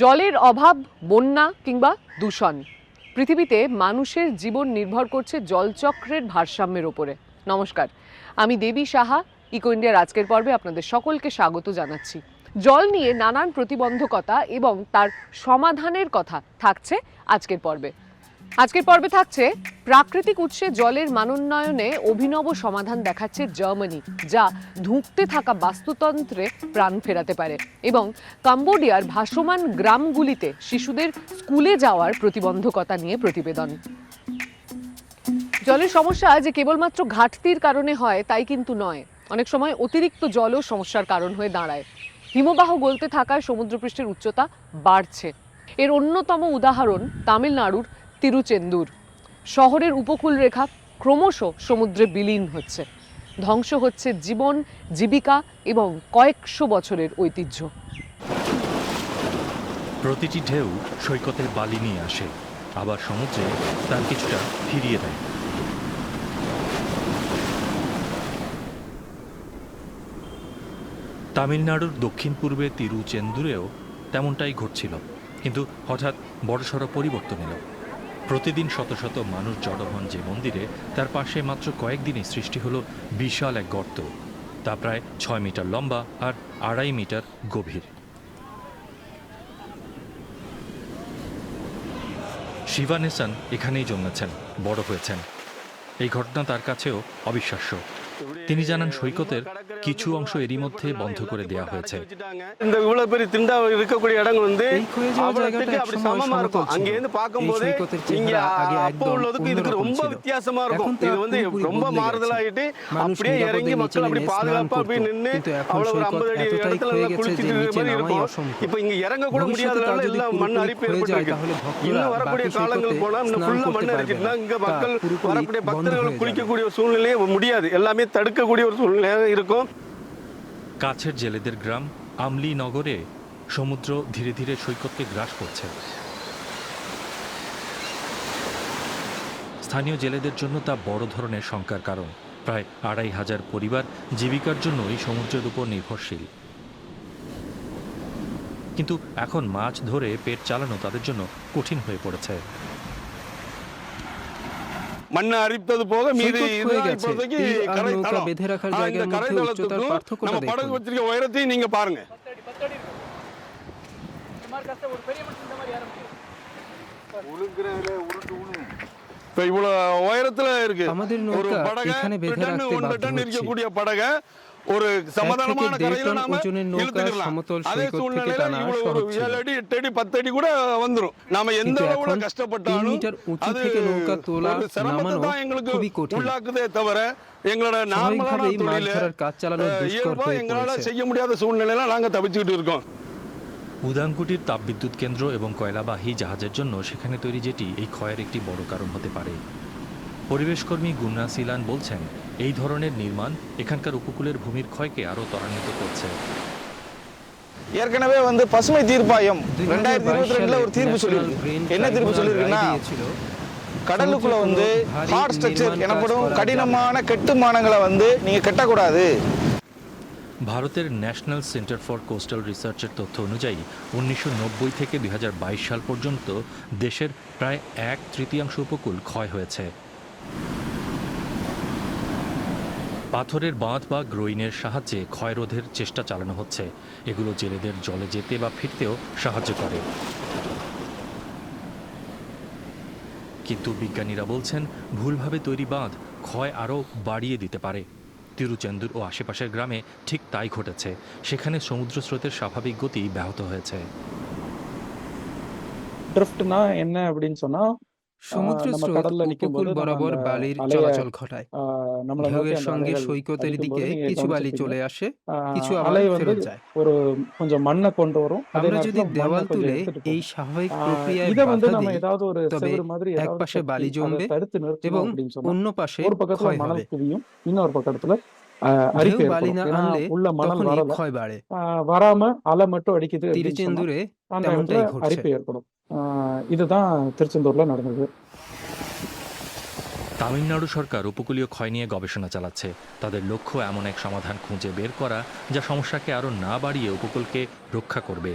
জলের অভাব, বন্যা কিংবা দূষণ। পৃথিবীতে মানুষের জীবন নির্ভর করছে জলচক্রের ভারসাম্যের ওপরে। নমস্কার, আমি দেবী সাহা, ইকো ইন্ডিয়ার আজকের পর্বে আপনাদের সকলকে স্বাগত জানাচ্ছি। জল নিয়ে নানান প্রতিবন্ধকতা এবং তার সমাধানের কথা থাকছে আজকের পর্বে। আজকের পর্বে থাকছে, প্রাকৃতিক উৎসে জলের মানোন্নয়নে অভিনব সমাধান দেখাচ্ছে জার্মানি, যা ধুঁকতে থাকা বাস্তুতন্ত্রে প্রাণ ফেরাতে পারে এবং কাম্বোডিয়ার ভাসমান গ্রামগুলিতে শিশুদের স্কুলে যাওয়ার প্রতিবন্ধকতা নিয়ে প্রতিবেদন। জলের সমস্যা যে কেবলমাত্র ঘাটতির কারণে হয়, তাই কিন্তু নয়। অনেক সময় অতিরিক্ত জলও সমস্যার কারণ হয়ে দাঁড়ায়। হিমবাহ গলতে থাকায় সমুদ্রপৃষ্ঠের উচ্চতা বাড়ছে। এর অন্যতম উদাহরণ তামিলনাড়ুর তিরুচেন্দুর। শহরের উপকূল রেখা ক্রমশ সমুদ্রে বিলীন হচ্ছে। ধ্বংস হচ্ছে জীবন, জীবিকা এবং কয়েকশো বছরের ঐতিহ্য। প্রতিটি ঢেউ সৈকতের বালি নিয়ে আসে, আবার সমুদ্রে তার কিছুটা ফিরিয়ে দেয়। তামিলনাড়ুর দক্ষিণ পূর্বে তিরুচেন্দুরেও তেমনটাই ঘটছিল, কিন্তু হঠাৎ বড়সড় পরিবর্তন এলো। প্রতিদিন শত শত মানুষ জড়ো হন যে মন্দিরে, তার পাশে মাত্র কয়েকদিনে সৃষ্টি হলো বিশাল এক গর্ত। তা প্রায় ছয় মিটার লম্বা আর আড়াই মিটার গভীর। শিবানেসান এখানেই জন্মেছেন, বড় হয়েছেন। এই ঘটনা তার কাছেও অবিশ্বাস্য। তিনি জানান সৈকতের কিছু অংশ এরই মধ্যে বন্ধ করে দেয়া হয়েছে। இங்க அப்ப உள்ளதுக்கு எல்லாம் மண் அரிப்பு இன்னும் வரக்கூடிய காலங்கள் போனா இன்னும் ஃபுல்லா மண் வரக்கூடிய பக்தர்கள் குளிக்கக்கூடிய சூழ்நிலையே முடியாது. எல்லாமே தடுக்கக்கூடிய ஒரு சூழ்நிலையாக இருக்கும் কাছের জেলেদের গ্রাম আমলি নগরে সমুদ্র ধীরে ধীরে সৈকতকে গ্রাস করছে স্থানীয় জেলেদের জন্য তা বড় ধরনের শঙ্কার কারণ প্রায় আড়াই হাজার পরিবার জীবিকার জন্য এই সমুদ্রের উপর নির্ভরশীল কিন্তু এখন মাছ ধরে পেট চালানো তাদের জন্য কঠিন হয়ে পড়েছে மண்ணு அரிப்பது போக மீதி நம்ம படகு வச்சிருக்க உயரத்தையும் நீங்க பாருங்க. இப்போ இவ்வளோ உயரத்தில் இருக்கு. ஒரு படகை டன் ஒன்று டன் இருக்கக்கூடிய படகை ஒரு এক থেকে சமாதானமான দেড় கரையில টন நாம ওজনের নৌকা இழுத்துக்கலாம் সমতল அதே সৈকত থেকে சூழ்நிலையில টানা இவ்வளவு ஒரு সহজ ছিল ஏழு அடி எட்டு அடி பத்து அடி கூட வந்துரும் நாம எந்த কিন্তু அளவுல এখন তিন கஷ்டப்பட்டாலும் মিটার উঁচু அது থেকে নৌকা তোলা ஒரு சிரமத்தை নামানো தான் எங்களுக்கு খুবই কঠিন உள்ளாக்குதே தவிர எங்களோட நார்மலான স্বাভাবিকভাবেই মাছ தொழில ধরার কাজ চালানো அஹ், দুষ্কর இயல்பா হয়ে எங்களால পড়েছে செய்ய முடியாத சூழ்நிலையில நாங்க தப்பிச்சுக்கிட்டு இருக்கோம் উদানকুটির তাপবিদ্যুৎ কেন্দ্র এবং কয়লাবাহী জাহাজের জন্য সেখানে তৈরি যেটি এই ক্ষয়ের একটি বড় কারণ হতে পারে পরিবেশকর্মী গুন্না সিলান বলছেন এই ধরনের নির্মাণ এখানকার উপকূলের ভূমির ক্ষয়কে আরও ত্বরান্বিত করছে ஏற்கனவே வந்து பசுமை தீர்ப்பாயம் দুই ரெண்டாயிரத்தி இருபத்தி ரெண்டுல ஒரு தீர்ப்பு சொல்லியிருக்கு என்ன தீர்ப்பு சொல்லியிருக்குன்னா கடலுக்குள்ள வந்து ஹார்ட் ஸ்ட்ரக்சர் எனப்படும் கடினமான கட்டுமானங்களை வந்து நீங்க கட்டக்கூடாது ভারতের ন্যাশনাল সেন্টার ফর কোস্টাল রিসার্চের তথ্য অনুযায়ী উনিশশো থেকে দুই সাল পর্যন্ত দেশের প্রায় এক তৃতীয়াংশ উপকূল ক্ষয় হয়েছে পাথরের বাঁধ বা গ্রোইনের সাহায্যে ক্ষয়রোধের চেষ্টা চালানো হচ্ছে এগুলো জেলেদের জলে যেতে বা ফিরতেও সাহায্য করে কিন্তু বিজ্ঞানীরা বলছেন ভুলভাবে তৈরি বাঁধ ক্ষয় আরও বাড়িয়ে দিতে পারে তিরুচেন্দুর ও আশেপাশের গ্রামে ঠিক তাই ঘটেছে সেখানে সমুদ্র স্রোতের স্বাভাবিক গতি ব্যাহত হয়েছে ட்ரிஃப்ட்னா என்ன அப்படின்னு சொன்னா সমুদ্র நம்ம স্রোত கடல்ல நிக்கும் উপকূল போது நம்ம বরাবর அந்த বালির அலைய চলাচল ঘটায় ஆஹ், நம்மளை நோக்கி ঢেউয়ের அந்த সঙ্গে அலைகள் সৈকতের அடிக்கும் দিকে போது நீங்க কিছু বালি கவனிச்சிருப்பீங்க চলে আসে ஆஹ் কিছু আবার அலை வந்து ফেরত যায় ஒரு கொஞ்சம் மண்ணை கொண்டு வரும் அதே আমরা যদি நேரத்துல மண்ணை দেওয়াল கொஞ்சம் তুলে எடுத்துட்டு এই போகும் স্বাভাবিক ஆஹ் প্রক্রিয়ায় இதை வந்து বাধা நம்ம দেই ஏதாவது ஒரு তবে செவுரு மாதிரி এক ஏதாவது পাশে கட்டி বালি அதை জমবে தடுத்து এবং நிறுத்தணும் அப்படின்னு சொன்னா অন্য পাশে ஒரு பக்கத்துல ক্ষয় হবে மணல் குவியும் இன்னொரு பக்கத்துல ஆஹ், ঢেউ அரிப்பு বালি ஏற்படும் না ஏன்னா আনলে உள்ள மணல் তখনই வரல ক্ষয় বাড়ে ஆஹ், வராம அலை மட்டும் அடிக்குது அப்படின்னு சொன்னா திருச்செন্দুরে அந்த இடத்துல তেমনটাই ঘটছে அரிப்பு ஏற்படும் இதுதான் திருச்செந்தூர்ல நடந்தது তামিলনাড়ু সরকার উপকূলীয় ক্ষয় নিয়ে গবেষণা চালাচ্ছে তাদের লক্ষ্য এমন এক সমাধান খুঁজে বের করা যা সমস্যাকে আরও না বাড়িয়ে উপকূলকে রক্ষা করবে